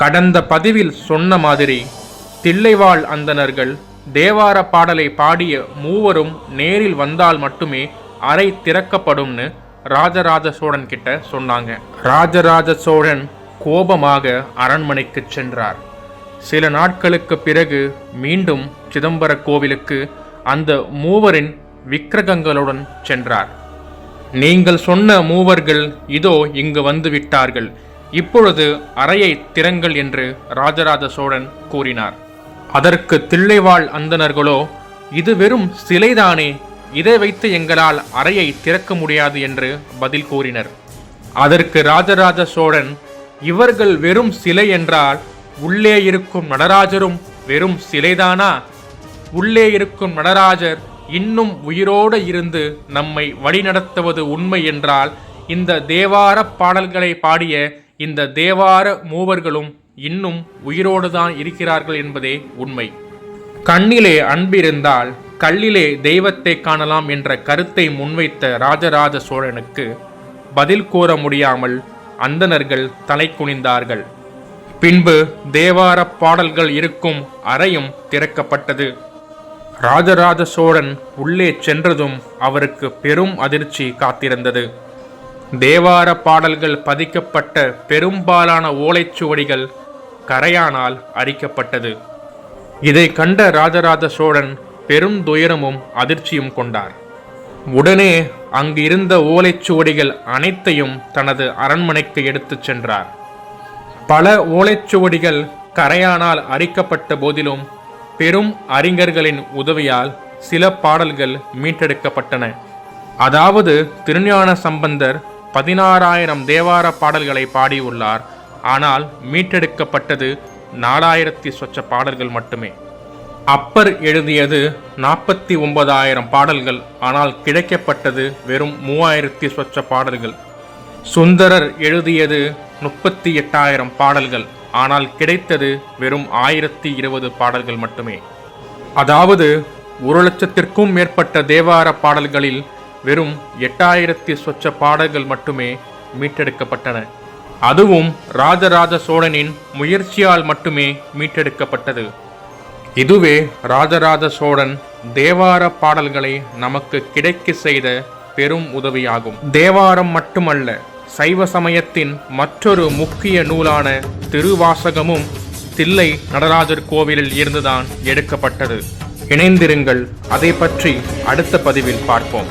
கடந்த பதிவில் சொன்ன மாதிரி தில்லைவாழ் அந்தணர்கள் தேவார பாடலை பாடிய மூவரும் நேரில் வந்தால் மட்டுமே அறை திறக்கப்படும்னு ராஜராஜ சோழன் கிட்ட சொன்னாங்க. ராஜராஜ சோழன் கோபமாக அரண்மனைக்கு சென்றார். சில நாட்களுக்கு பிறகு மீண்டும் சிதம்பர கோவிலுக்கு அந்த மூவரின் விக்கிரகங்களுடன் சென்றார். நீங்கள் சொன்ன மூவர்கள் இதோ இங்கு வந்து விட்டார்கள். இப்பொழுது அறையை திறங்கள் என்று ராஜராஜ சோழன் கூறினார். அதற்கு தில்லைவாழ் அந்தனர்களோ இது வெறும் சிலைதானே இதை வைத்து எங்களால் அறையை திறக்க முடியாது என்று பதில் கூறினர். அதற்கு ராஜராஜ சோழன் இவர்கள் வெறும் சிலை என்றால் உள்ளே இருக்கும் நடராஜரும் வெறும் சிலைதானா? உள்ளே இருக்கும் நடராஜர் இன்னும் உயிரோடு இருந்து நம்மை வழிநடத்துவது உண்மை என்றால் இந்த தேவார பாடல்களை பாடிய இந்த தேவார மூவர்களும் இன்னும் உயிரோடு தான் இருக்கிறார்கள் என்பதே உண்மை. கண்ணிலே அன்பிருந்தால் கல்லிலே தெய்வத்தை காணலாம் என்ற கருத்தை முன்வைத்த ராஜராஜ சோழனுக்கு பதில் கூற முடியாமல் அந்தணர்கள் தலை குனிந்தார்கள். பின்பு தேவார பாடல்கள் இருக்கும் அறையும் திறக்கப்பட்டது. ராஜராஜ சோழன் உள்ளே சென்றதும் அவருக்கு பெரும் அதிர்ச்சி காத்திருந்தது. தேவார பாடல்கள் பதிக்கப்பட்ட பெரும்பாலான ஓலைச்சுவடிகள் கரையானால் அரிக்கப்பட்டது. இதை கண்ட ராஜராஜ சோழன் பெரும் துயரமும் அதிர்ச்சியும் கொண்டார். உடனே அங்கு இருந்த ஓலைச்சுவடிகள் அனைத்தையும் தனது அரண்மனைக்கு எடுத்துச் சென்றார். பல ஓலைச்சுவடிகள் கரையானால் அரிக்கப்பட்ட போதிலும் பெரும் அறிஞர்களின் உதவியால் சில பாடல்கள் மீட்டெடுக்கப்பட்டன. அதாவது திருஞான சம்பந்தர் பதினாறாயிரம் தேவார பாடல்களை பாடியுள்ளார். ஆனால் மீட்டெடுக்கப்பட்டது நாலாயிரத்தி சொச்ச பாடல்கள் மட்டுமே. அப்பர் எழுதியது நாற்பத்தி ஒன்பதாயிரம் பாடல்கள் ஆனால் கிடைக்கப்பட்டது வெறும் மூவாயிரத்தி சொச்ச பாடல்கள். சுந்தரர் எழுதியது முப்பத்தி எட்டாயிரம் பாடல்கள் ஆனால் கிடைத்தது வெறும் ஆயிரத்தி இருபது பாடல்கள் மட்டுமே. அதாவது ஒரு லட்சத்திற்கும் மேற்பட்ட தேவார பாடல்களில் வெறும் எட்டாயிரத்தி சொச்ச பாடல்கள் மட்டுமே மீட்டெடுக்கப்பட்டன. அதுவும் ராஜராஜ சோழனின் முயற்சியால் மட்டுமே மீட்டெடுக்கப்பட்டது. இதுவே ராஜராஜ சோழன் தேவார பாடல்களை நமக்கு கிடைக்க செய்த பெரும் உதவியாகும். தேவாரம் மட்டுமல்ல சைவ சமயத்தின் மற்றொரு முக்கிய நூலான திருவாசகமும் தில்லை நடராஜர் கோவிலில் இருந்துதான் எடுக்கப்பட்டது. இணைந்திருங்கள் அதை பற்றி அடுத்த பதிவில் பார்ப்போம்.